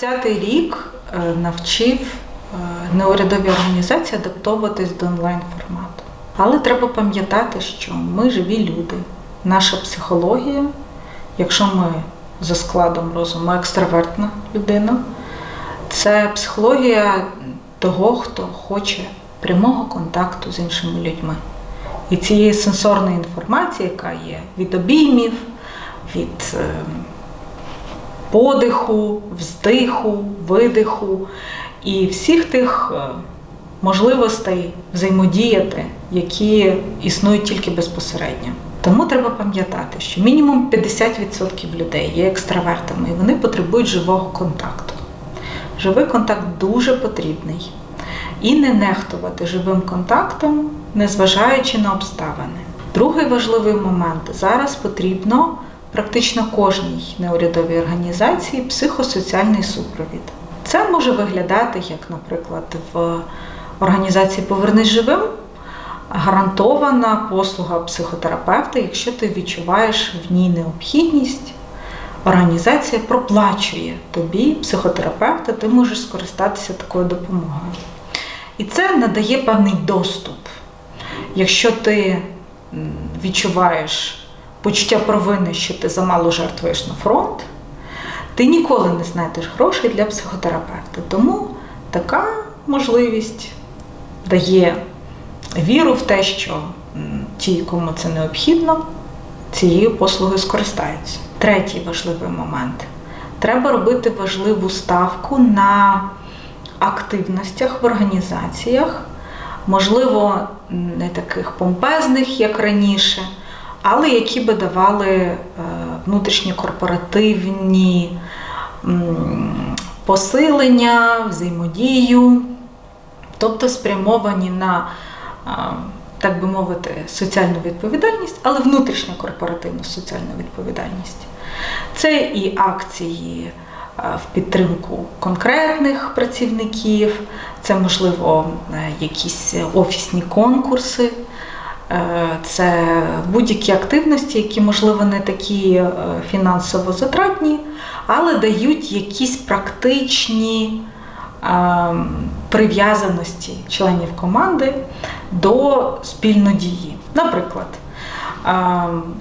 2020 рік е, навчив е, неурядові організації адаптовуватись до онлайн формату. Але треба пам'ятати, що ми живі люди. Наша психологія, якщо ми за складом розуму екстравертна людина, це психологія того, хто хоче прямого контакту з іншими людьми. І цієї сенсорної інформації, яка є від обіймів, від е, подиху, вздиху, видиху і всіх тих е, можливостей взаємодіяти, які існують тільки безпосередньо. Тому треба пам'ятати, що мінімум 50% людей є екстравертами, і вони потребують живого контакту. Живий контакт дуже потрібний. І не нехтувати живим контактом, незважаючи на обставини. Другий важливий момент зараз потрібно практично кожній неурядовій організації психосоціальний супровід. Це може виглядати, як, наприклад, в організації Повернись живим гарантована послуга психотерапевта, якщо ти відчуваєш в ній необхідність. Організація проплачує тобі психотерапевта, ти можеш скористатися такою допомогою. І це надає певний доступ. Якщо ти відчуваєш почуття провини, що ти замало жертвуєш на фронт, ти ніколи не знайдеш грошей для психотерапевта. Тому така можливість дає віру в те, що ті, кому це необхідно, цією послугою скористаються. Третій важливий момент. Треба робити важливу ставку на активностях в організаціях, можливо, не таких помпезних, як раніше, але які би давали внутрішньокорпоративні посилення, взаємодію, тобто спрямовані на, так би мовити, соціальну відповідальність, але внутрішньокорпоративну соціальну відповідальність. Це і акції в підтримку конкретних працівників, це, можливо, е, якісь офісні конкурси, е, це будь-які активності, які, можливо, не такі е, фінансово затратні, але дають якісь практичні прив'язаності членів команди до спільнодії. Наприклад,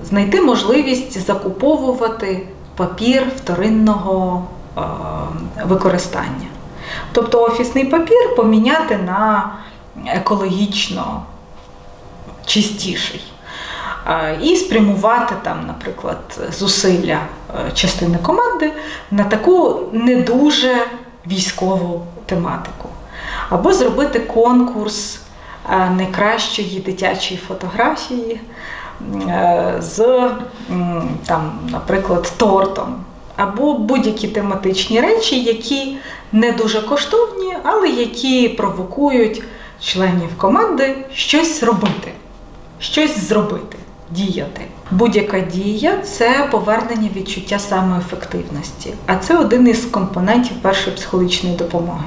знайти можливість закуповувати папір вторинного використання. Тобто офісний папір поміняти на екологічно чистіший. І спрямувати там, наприклад, зусилля е, частини команди на таку не дуже військову тематику. Або зробити конкурс е, найкращої дитячої фотографії е, з, там, наприклад, тортом або будь-які тематичні речі, які не дуже коштовні, але які провокують членів команди щось робити, щось зробити, діяти. Будь-яка дія це повернення відчуття самоефективності, а це один із компонентів першої психологічної допомоги.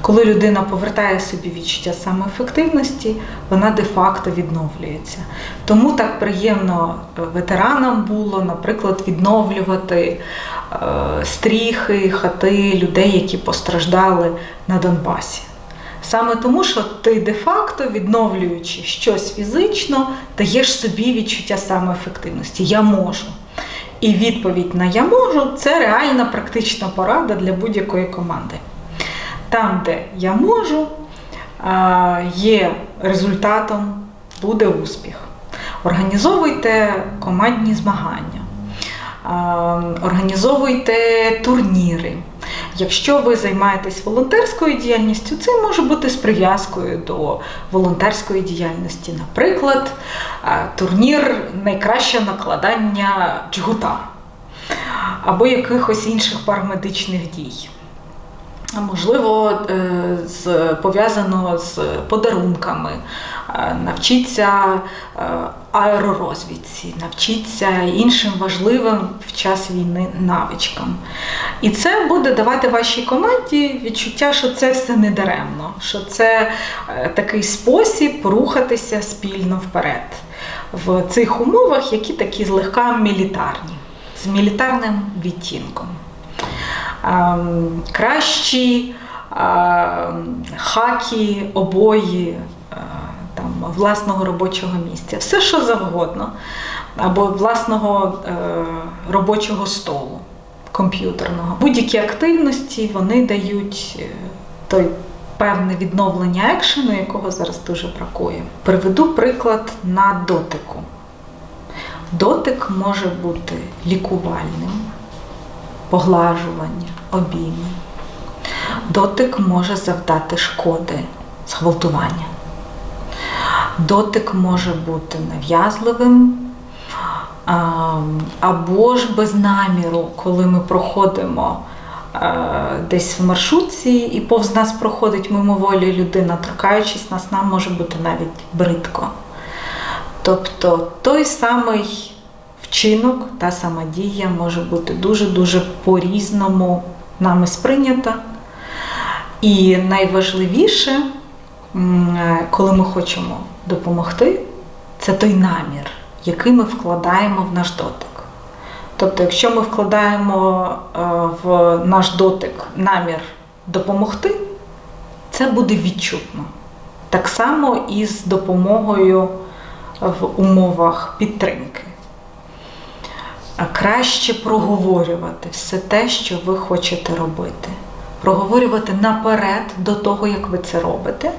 Коли людина повертає собі відчуття самоефективності, вона де-факто відновлюється. Тому так приємно ветеранам було, наприклад, відновлювати Е, стріхи, хати людей, які постраждали на Донбасі. Саме тому, що ти де-факто, відновлюючи щось фізично, даєш собі відчуття самоефективності. Я можу. І відповідь на я можу це реальна практична порада для будь-якої команди. Там, де я можу, є результатом, буде успіх. Організовуйте командні змагання організовуйте турніри. Якщо ви займаєтесь волонтерською діяльністю, це може бути з прив'язкою до волонтерської діяльності. Наприклад, турнір найкраще накладання джгута або якихось інших парамедичних дій. Можливо, е, пов'язано з подарунками, е, навчіться е, аеророзвідці, навчіться іншим важливим в час війни навичкам. І це буде давати вашій команді відчуття, що це все не даремно, що це такий спосіб рухатися спільно вперед в цих умовах, які такі злегка мілітарні, з мілітарним відтінком. ем, кращі ем, хаки, обої е, власного робочого місця, все що завгодно, або власного е, робочого столу комп'ютерного. Будь-які активності вони дають е, той певне відновлення екшену, якого зараз дуже бракує. Приведу приклад на дотику. Дотик може бути лікувальним, поглажування, обійми. Дотик може завдати шкоди, зґвалтування. Дотик може бути нав'язливим, або ж без наміру, коли ми проходимо е, десь в маршрутці, і повз нас проходить мимоволі людина, торкаючись нас, нам може бути навіть бридко. Тобто той самий вчинок, та сама дія може бути дуже-дуже по-різному нами сприйнята. І найважливіше, коли ми хочемо допомогти, це той намір, який ми вкладаємо в наш дотик. Тобто, якщо ми вкладаємо е, в наш дотик намір допомогти, це буде відчутно. Так само і з допомогою в умовах підтримки. А краще проговорювати все те, що ви хочете робити. Проговорювати наперед до того, як ви це робите,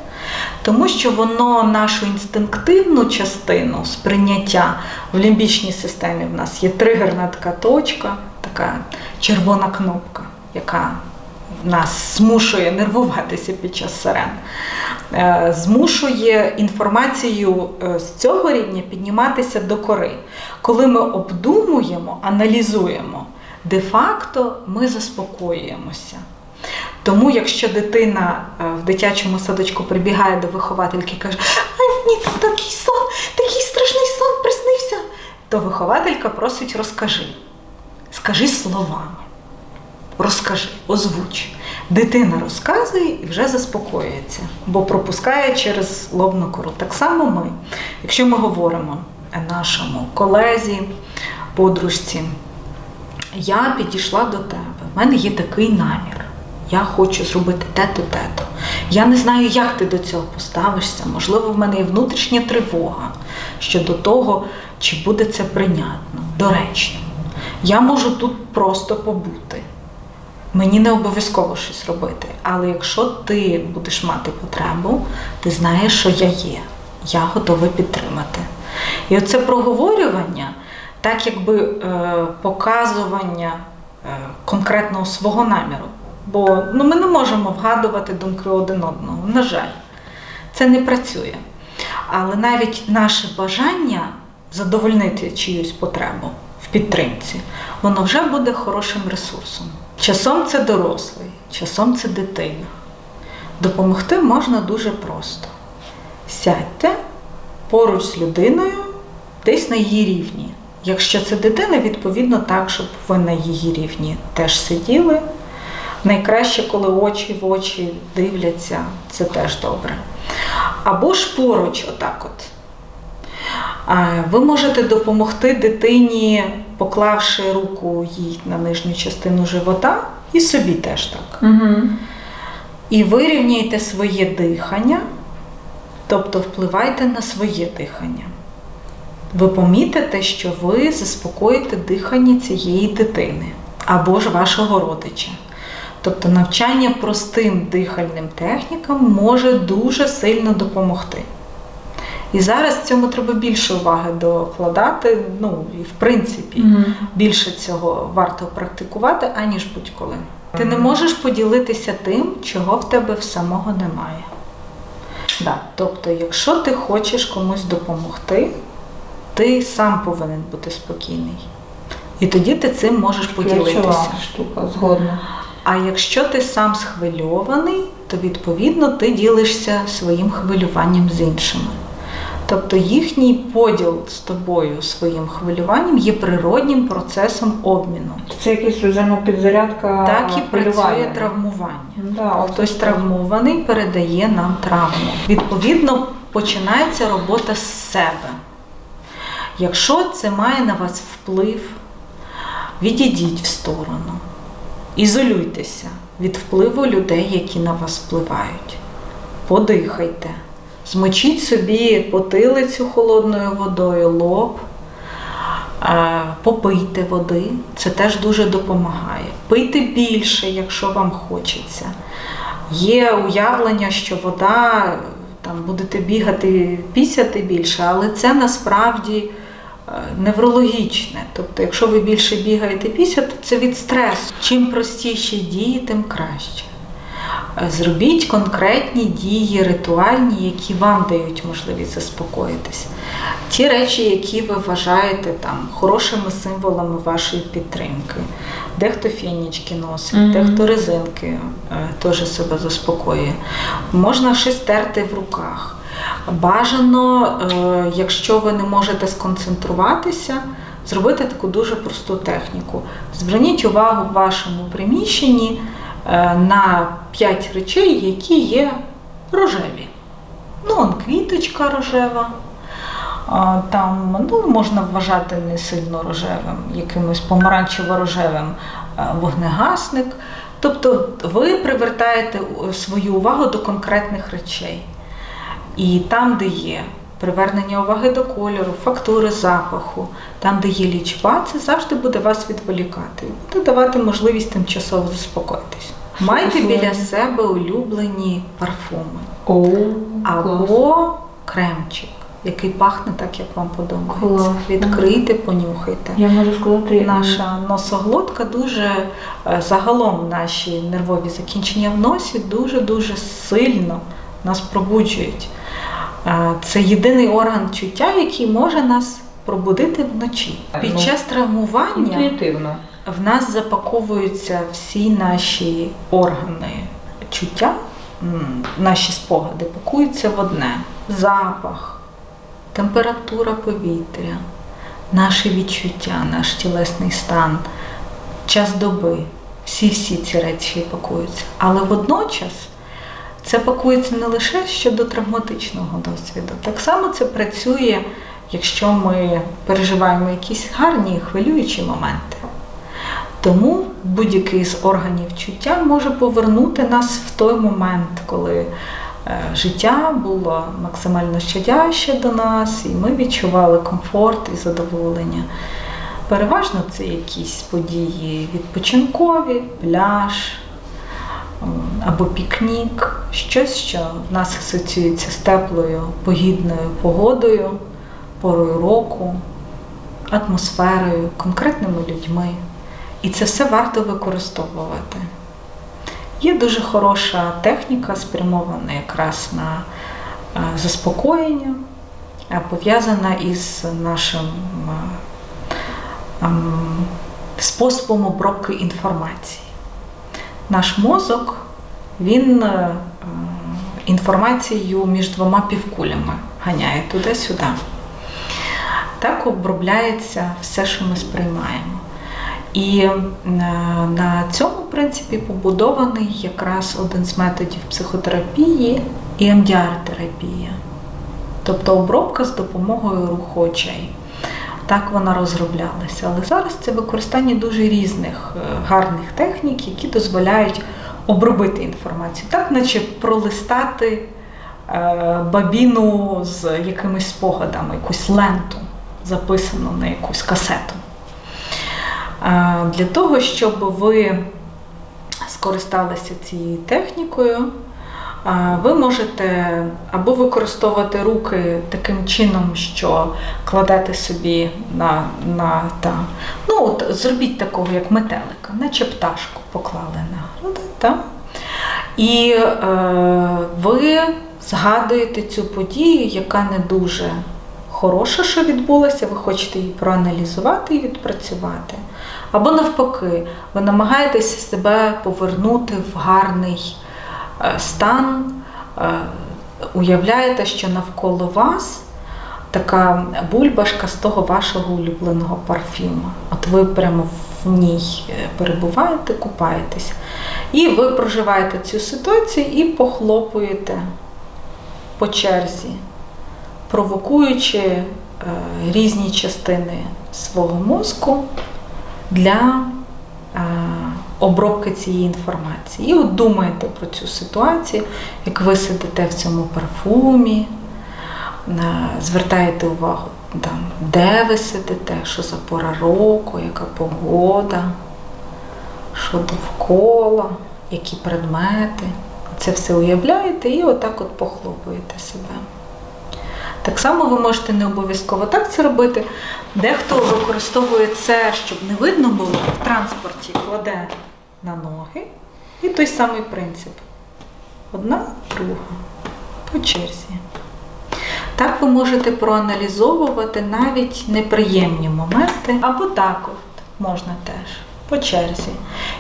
тому що воно нашу інстинктивну частину сприйняття в лімбічній системі в нас є тригерна така точка, така червона кнопка, яка нас змушує нервуватися під час сирен, Е, змушує інформацію е, з цього рівня підніматися до кори. Коли ми обдумуємо, аналізуємо, де-факто ми заспокоюємося. Тому, якщо дитина е, в дитячому садочку прибігає до виховательки і каже, ай, мені там такий сон, такий страшний сон приснився, то вихователька просить розкажи. Скажи словами. Розкажи, озвуч. Дитина розказує і вже заспокоюється, бо пропускає через лобну кору. Так само ми, якщо ми говоримо нашому колезі, подружці, я підійшла до тебе, в мене є такий намір. Я хочу зробити те-то, те-то. Я не знаю, як ти до цього поставишся. Можливо, в мене є внутрішня тривога щодо того, чи буде це прийнятно, доречно. Я можу тут просто побути. Мені не обов'язково щось робити. Але якщо ти будеш мати потребу, ти знаєш, що я є. Я готова підтримати. І оце проговорювання, так якби е, показування е, конкретного свого наміру. Бо ну, ми не можемо вгадувати думки один одного. На жаль, це не працює. Але навіть наше бажання задовольнити чиюсь потребу в підтримці, воно вже буде хорошим ресурсом. Часом це дорослий, часом це дитина. Допомогти можна дуже просто. Сядьте поруч з людиною, десь на її рівні. Якщо це дитина, відповідно так, щоб ви на її рівні теж сиділи. Найкраще, коли очі в очі дивляться, це теж добре. Або ж поруч, отак от. Ви можете допомогти дитині, поклавши руку їй на нижню частину живота, і собі теж так. Угу. І вирівняйте своє дихання, тобто впливайте на своє дихання. Ви помітите, що ви заспокоїте дихання цієї дитини або ж вашого родича. Тобто навчання простим дихальним технікам може дуже сильно допомогти. І зараз цьому треба більше уваги докладати. Ну і в принципі більше цього варто практикувати, аніж будь-коли. Ти не можеш поділитися тим, чого в тебе в самого немає. Да. Тобто, якщо ти хочеш комусь допомогти, ти сам повинен бути спокійний. І тоді ти цим можеш поділитися. Ключова штука, згодна. А якщо ти сам схвильований, то відповідно ти ділишся своїм хвилюванням з іншими. Тобто їхній поділ з тобою своїм хвилюванням є природнім процесом обміну. Це якась взаємопідзарядка Так і працює травмування. Да, Хтось так. травмований передає нам травму. Відповідно, починається робота з себе. Якщо це має на вас вплив, відійдіть в сторону ізолюйтеся від впливу людей, які на вас впливають. Подихайте, змочіть собі потилицю холодною водою, лоб, е, попийте води, це теж дуже допомагає. Пийте більше, якщо вам хочеться. Є уявлення, що вода там будете бігати, пісяти більше, але це насправді неврологічне. Тобто, якщо ви більше бігаєте пісяти, це від стресу. Чим простіші дії, тим краще. Е, Зробіть конкретні дії, ритуальні, які вам дають можливість заспокоїтися. Ті речі, які ви вважаєте там хорошими символами вашої підтримки. Дехто фінічки носить, Мгм. дехто резинки е, теж себе заспокоює. Можна щось терти в руках. Бажано, е, якщо ви не можете сконцентруватися, зробити таку дуже просту техніку. Зверніть увагу в вашому приміщенні е, на 5 речей, які є рожеві. Ну, он квіточка рожева. Там ну, можна вважати не сильно рожевим, якимось помаранчево-рожевим е, вогнегасник. Тобто ви привертаєте свою увагу до конкретних речей. І там, де є привернення уваги до кольору, фактури запаху, там, де є лічба, це завжди буде вас відволікати і буде давати можливість тимчасово заспокоїтись. Майте біля себе улюблені парфуми О, клас. або кремчик, який пахне так, як вам подобається. Відкрийте, понюхайте. Я можу сказати, Наша носоглотка дуже е, загалом наші нервові закінчення в носі дуже дуже сильно нас пробуджують. Це єдиний орган чуття, який може нас пробудити вночі. Під Ну, час травмування інтуїтивно. в нас запаковуються всі наші органи чуття, наші спогади пакуються в одне: запах, температура повітря, наші відчуття, наш тілесний стан, час доби. Всі-всі ці речі пакуються. Але водночас це пакується не лише щодо травматичного досвіду. Так само це працює, якщо ми переживаємо якісь гарні хвилюючі моменти. Тому будь-який з органів чуття може повернути нас в той момент, коли е, життя було максимально щадяще до нас, і ми відчували комфорт і задоволення. Переважно це якісь події відпочинкові, пляж або пікнік, щось, що в нас асоціюється з теплою, погідною погодою, порою року, атмосферою, конкретними людьми. І це все варто використовувати. Є дуже хороша техніка, спрямована якраз на е, заспокоєння, е, пов'язана із нашим е, ем, способом обробки інформації. Наш мозок, він е, е, інформацією між двома півкулями ганяє туди-сюди. Так обробляється все, що ми сприймаємо. І е, на цьому принципі побудований якраз один з методів психотерапії і МДР-терапія, тобто обробка з допомогою руху очей. Так вона розроблялася. Але зараз це використання дуже різних е, гарних технік, які дозволяють обробити інформацію, так наче пролистати е, бабіну з якимись спогадами, якусь ленту, записану на якусь касету. Е, Для того, щоб ви скористалися цією технікою, ви можете або використовувати руки таким чином, що кладете собі на, на та, ну от зробіть такого, як метелика, наче пташку поклали на. Та? І е, ви згадуєте цю подію, яка не дуже хороша, що відбулася, ви хочете її проаналізувати і відпрацювати. Або навпаки, ви намагаєтеся себе повернути в гарний стан, е, уявляєте, що навколо вас така бульбашка з того вашого улюбленого парфюма. От ви прямо в ній е, перебуваєте, купаєтесь. І ви проживаєте цю ситуацію і похлопуєте по черзі, провокуючи е, різні частини свого мозку для е, обробки цієї інформації. І от думаєте про цю ситуацію, як ви сидите в цьому парфумі, звертаєте увагу, там, де ви сидите, що за пора року, яка погода, що довкола, які предмети. Це все уявляєте і отак от похлопуєте себе. Так само ви можете не обов'язково так це робити. Дехто використовує це, щоб не видно було, в транспорті кладе на ноги. І той самий принцип. Одна, друга, по черзі. Так ви можете проаналізовувати навіть неприємні моменти, або так от можна теж по черзі.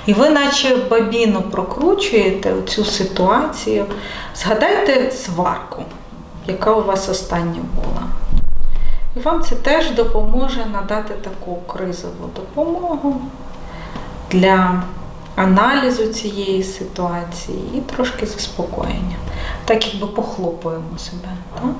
І ви, наче бабіну, прокручуєте цю ситуацію. Згадайте сварку, яка у вас остання була. І вам це теж допоможе надати таку кризову допомогу для аналізу цієї ситуації і трошки заспокоєння. Так якби похлопуємо себе. Так?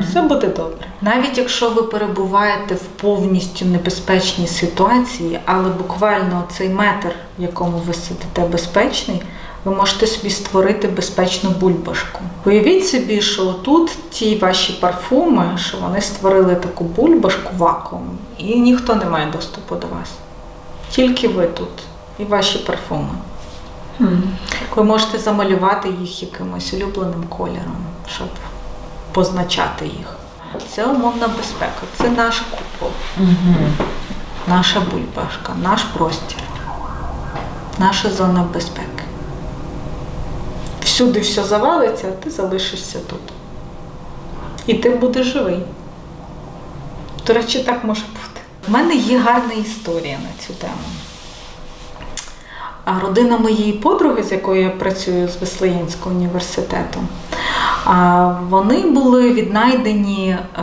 Все буде добре. Навіть якщо ви перебуваєте в повністю небезпечній ситуації, але буквально цей метр, в якому ви сидите безпечний, ви можете собі створити безпечну бульбашку. Уявіть собі, що тут ті ваші парфуми, що вони створили таку бульбашку вакуум, і ніхто не має доступу до вас. Тільки ви тут і ваші парфуми. Ви можете замалювати їх якимось улюбленим кольором, щоб позначати їх. Це умовна безпека, це наш купол, наша бульбашка, наш простір, наша зона безпеки. Всюди все завалиться, а ти залишишся тут. І ти будеш живий. До речі, так може бути. У мене є гарна історія на цю тему. А родина моєї подруги, з якою я працюю з Веслеєнського університету, вони були віднайдені е,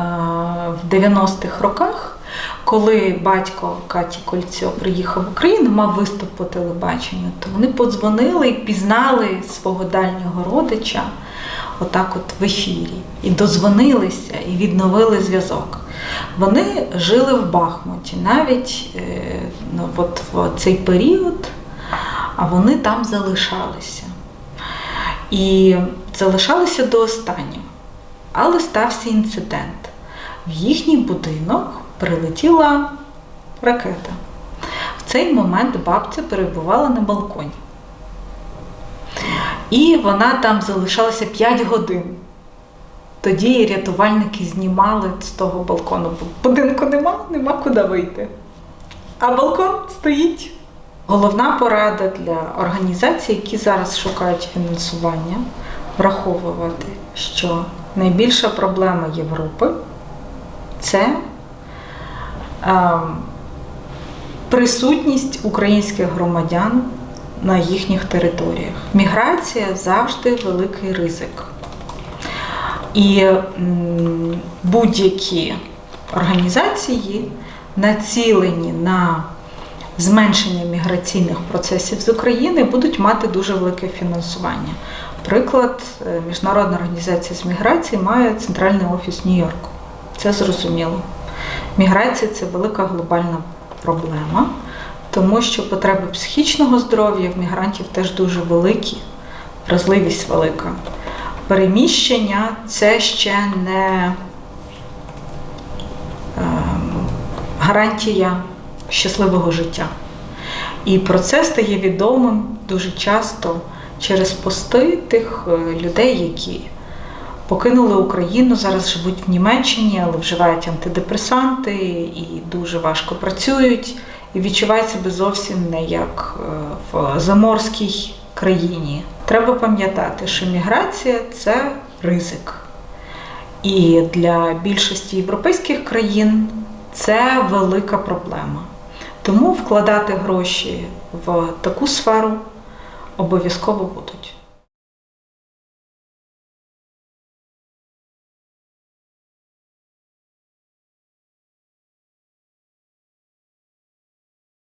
в 90-х роках, коли батько Каті Кольцьо приїхав в Україну, мав виступ по телебаченню, то вони подзвонили і пізнали свого дальнього родича отак от в ефірі. І дозвонилися, і відновили зв'язок. Вони жили в Бахмуті навіть е, ну, от в цей період, а вони там залишалися. І залишалися до останнього. Але стався інцидент. В їхній будинок прилетіла ракета. В цей момент бабця перебувала на балконі. І вона там залишалася 5 годин. Тоді рятувальники знімали з того балкону. бо Будинку нема, нема куди вийти. А балкон стоїть. Головна порада для організацій, які зараз шукають фінансування, враховувати, що найбільша проблема Європи це ем, присутність українських громадян на їхніх територіях. Міграція завжди великий ризик. І будь-які організації націлені на зменшення міграційних процесів з України будуть мати дуже велике фінансування. Приклад, е, Міжнародна організація з міграції має центральний офіс Нью-Йорку. Це зрозуміло. Міграція це велика глобальна проблема, тому що потреби психічного здоров'я в мігрантів теж дуже великі, вразливість велика. Переміщення це ще не ем, гарантія щасливого життя. І про це стає відомим дуже часто через пости тих е, людей, які покинули Україну, зараз живуть в Німеччині, але вживають антидепресанти і дуже важко працюють, і відчувають себе зовсім не як е, в заморській країні. Треба пам'ятати, що міграція це ризик. І для більшості європейських країн це велика проблема. Тому вкладати гроші в таку сферу обов'язково будуть.